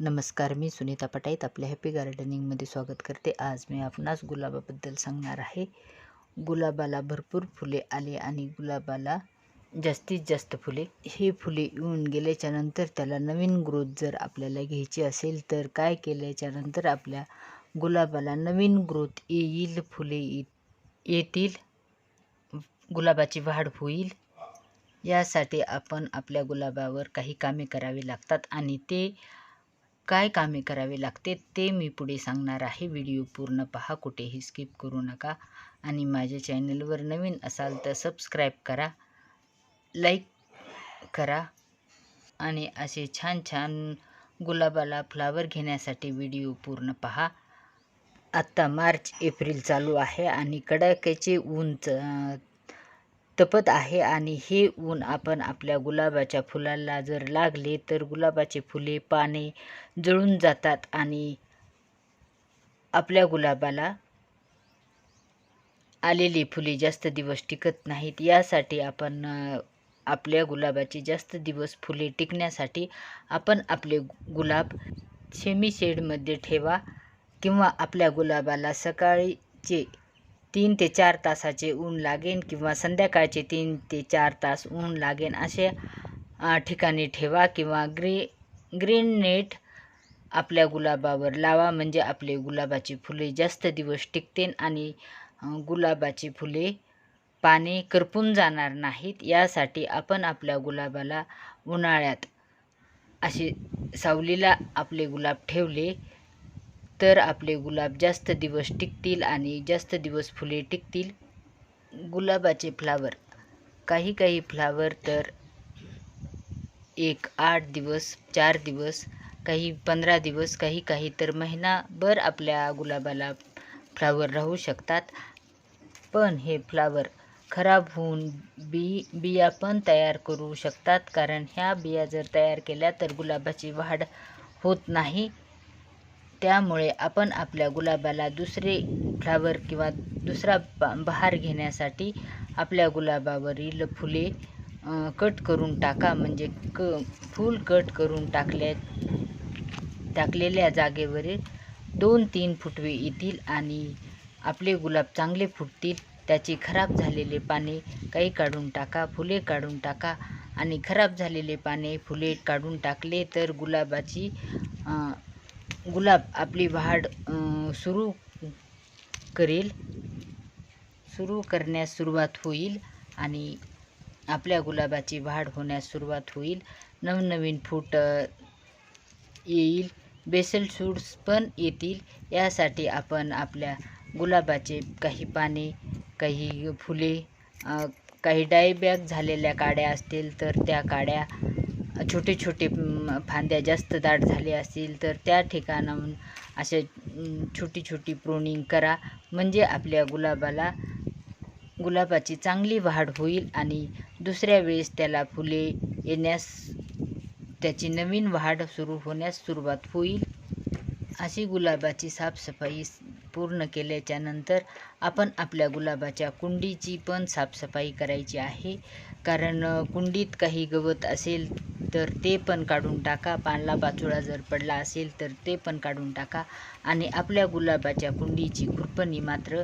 नमस्कार मी सुनीता पटाईत आपल्या हॅपी गार्डनिंगमध्ये स्वागत करते. आज मी आपणास गुलाबाबद्दल सांगणार आहे. गुलाबाला भरपूर फुले आले आणि गुलाबाला जास्तीत जास्त फुले. हे फुले येऊन गेल्याच्यानंतर त्याला नवीन ग्रोथ जर आपल्याला घ्यायची असेल तर काय केल्याच्यानंतर आपल्या गुलाबाला नवीन ग्रोथ येईल फुले ये येतील गुलाबाची वाढ होईल. यासाठी आपण आपल्या गुलाबावर काही कामे करावी लागतात आणि ते काय कामे करावे लागते ते मी पुढे सांगणार आहे. व्हिडिओ पूर्ण पहा कुठेही स्किप करू नका. आणि माझ्या चॅनलवर नवीन असाल तर सबस्क्राईब करा लाईक करा आणि असे छान छान गुलाबाला फ्लावर घेण्यासाठी व्हिडिओ पूर्ण पहा. आत्ता मार्च एप्रिल चालू आहे आणि कडाक्याचे ऊन तपत आहे आणि हे ऊन आपण आपल्या गुलाबाच्या फुलाला जर लागले तर गुलाबाचे फुले पाने जळून जातात आणि आपल्या गुलाबाला आलेली फुले जास्त दिवस टिकत नाहीत. यासाठी आपण आपल्या गुलाबाची जास्त दिवस फुले टिकण्यासाठी आपण आपले गुलाब सेमी शेडमध्ये ठेवा किंवा आपल्या गुलाबाला सकाळीचे तीन ते चार तासाचे ऊन लागेन किंवा संध्याकाळचे तीन ते चार तास ऊन लागेन असे ठिकाणी ठेवा किंवा ग्रे ग्रीन नेट आपल्या गुलाबावर लावा. म्हणजे आपले गुलाबाची फुले जास्त दिवस टिकतील आणि गुलाबाची फुले पाने करपून जाणार नाहीत. यासाठी आपण आपल्या गुलाबाला उन्हाळ्यात असे सावलीला आपले गुलाब ठेवले. तर आपले गुलाब जास्त दिवस टिकतील आणि जास्त दिवस फुले टिकतील. गुलाबाचे फ्लावर. काही काही फ्लावर तर एक आठ दिवस चार दिवस काही पंधरा दिवस काही काही तर महिनाभर आपल्या गुलाबाला फ्लावर राहू शकतात. पण हे फ्लावर खराब होऊन बी बिया पण तयार करू शकतात. कारण ह्या बिया जर तयार केल्या तर गुलाबाची वाढ होत नाही. त्यामुळे आपण आपल्या गुलाबाला दुसरे फ्लावर किंवा दुसरा बहार घेण्यासाठी आपल्या गुलाबावरील फुले कट करून टाका. म्हणजे क फूल कट करून टाकल्या टाकलेल्या जागेवरील दोन तीन फुटवे येतील आणि आपले गुलाब चांगले फुटतील. त्याची खराब झालेले पाने काही काढून टाका फुले काढून टाका. आणि खराब झालेले पाने फुले काढून टाकले तर गुलाबाची गुलाब आपली वाढ सुरू करेल. सुरू करण्यास सुरुवात होईल आणि आपल्या गुलाबाची वाढ होण्यास सुरुवात होईल. नवनवीन फूट येईल. बेसल सूट्स पण येतील. यासाठी आपण आपल्या गुलाबाचे काही पाने काही फुले काही डायबॅग झालेल्या काड्या असतील तर त्या काड्या छोटे छोटे फांद्या जास्त दाट झाले असतील तर त्या ठिकाणाहून अशा छोटी छोटी प्रोनिंग करा. म्हणजे आपल्या गुलाबाला गुलाबाची चांगली वाढ होईल आणि दुसऱ्या वेळेस त्याला फुले येण्यास त्याची नवीन वाढ सुरू होण्यास सुरुवात होईल. अशी गुलाबाची साफसफाई पूर्ण केल्याच्यानंतर आपण आपल्या गुलाबाच्या कुंडीची पण साफसफाई करायची आहे. कारण कुंडीत काही गवत असेल तर ते पण काढून टाका. पाला पाचोळा जर पडला असेल तर ते पण काढून टाका. आणि आपल्या गुलाबाच्या कुंडीची खुरपणी मात्र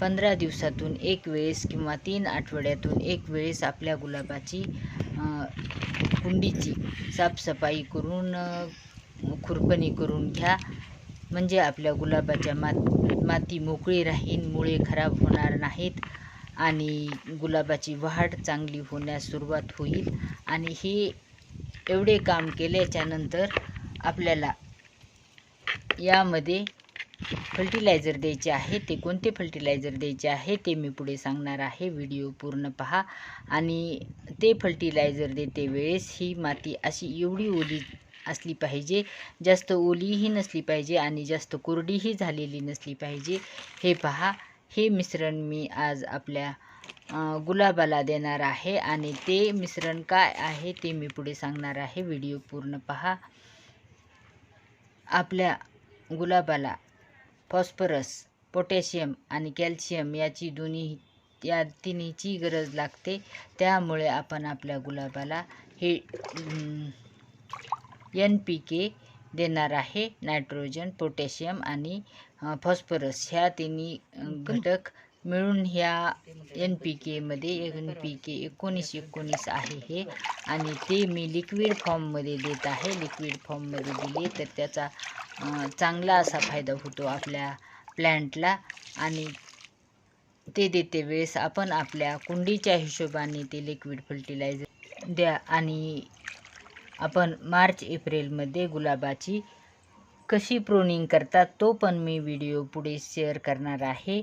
पंधरा दिवसातून एक वेळेस किंवा तीन आठवड्यातून एक वेळेस आपल्या गुलाबाची कुंडीची साफसफाई करून खुरपणी करून घ्या. म्हणजे आपल्या गुलाबाच्या मात माती मोकळी राहीन मुळे खराब होणार नाहीत आणि गुलाबाची वाढ चांगली होण्यास सुरुवात होईल. आणि हे एवढे काम केल्याच्यानंतर आपल्याला यामध्ये फर्टिलायझर द्यायचे आहे. ते कोणते फर्टिलायझर द्यायचे आहे ते मी पुढे सांगणार आहे. व्हिडिओ पूर्ण पहा. आणि ते फर्टिलायझर देते वेळेस ही माती अशी एवढी ओली असली पाहिजे. जास्त ओलीही नसली पाहिजे आणि जास्त कोरडीही झालेली नसली पाहिजे. हे पहा. हे मिश्रण मी आज आपल्या गुलाबाला देणार आहे आणि ते मिश्रण काय आहे ते मी पुढे सांगणार आहे. व्हिडिओ पूर्ण पहा. आपल्या गुलाबाला फॉस्फरस पोटॅशियम आणि कॅल्शियम याची दोन्ही या तिन्हीची गरज लागते. त्यामुळे आपण आपल्या गुलाबाला हे एन पी के देणार आहे. नायट्रोजन पोटॅशियम आणि फॉस्फरस ह्या तिन्ही घटक मिळून ह्या एन पी केमध्ये एन पी के एकोणीस एकोणीस आहे हे. आणि ते मी लिक्विड फॉर्ममध्ये देत आहे. लिक्विड फॉर्ममध्ये दिले तर त्याचा चांगला असा फायदा होतो आपल्या प्लॅन्टला आणि ते देते वेळेस आपण आपल्या कुंडीच्या हिशोबाने ते लिक्विड फर्टिलायझर द्या. आणि आपण मार्च एप्रिलमध्ये गुलाबाची कशी प्रोनिंग करतात तो पण मी व्हिडिओ पुढे शेअर करणार आहे.